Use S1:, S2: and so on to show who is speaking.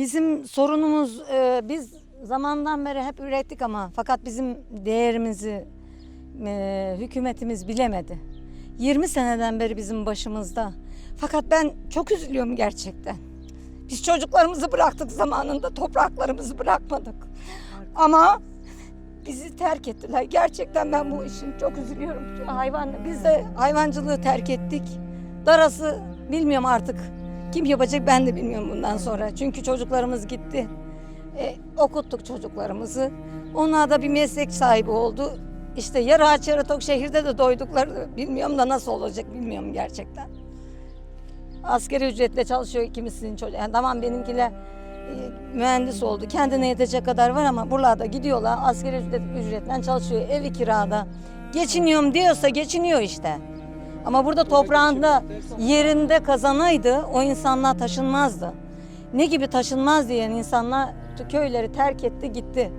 S1: Bizim sorunumuz e, biz zamandan beri hep ürettik ama fakat bizim değerimizi e, hükümetimiz bilemedi. 20 seneden beri bizim başımızda. Fakat ben çok üzülüyorum gerçekten. Biz çocuklarımızı bıraktık zamanında, topraklarımızı bırakmadık. Ama bizi terk ettiler. Gerçekten ben bu işin çok üzülüyorum. Hayvan, biz de hayvancılığı terk ettik. Darası bilmiyorum artık. Kim yapacak ben de bilmiyorum bundan sonra. Çünkü çocuklarımız gitti. E, okuttuk çocuklarımızı. Onlar da bir meslek sahibi oldu. İşte yarı aç yarı tok şehirde de doydukları bilmiyorum da nasıl olacak bilmiyorum gerçekten. Askeri ücretle çalışıyor kimisinin çocuğu. Yani tamam benimkiler e, mühendis oldu. Kendine yetecek kadar var ama buralarda gidiyorlar. Askeri ücret, ücretle çalışıyor. Evi kirada. Geçiniyorum diyorsa geçiniyor işte. Ama burada toprağında yerinde kazanaydı o insanlar taşınmazdı. Ne gibi taşınmaz diyen insanlar köyleri terk etti gitti.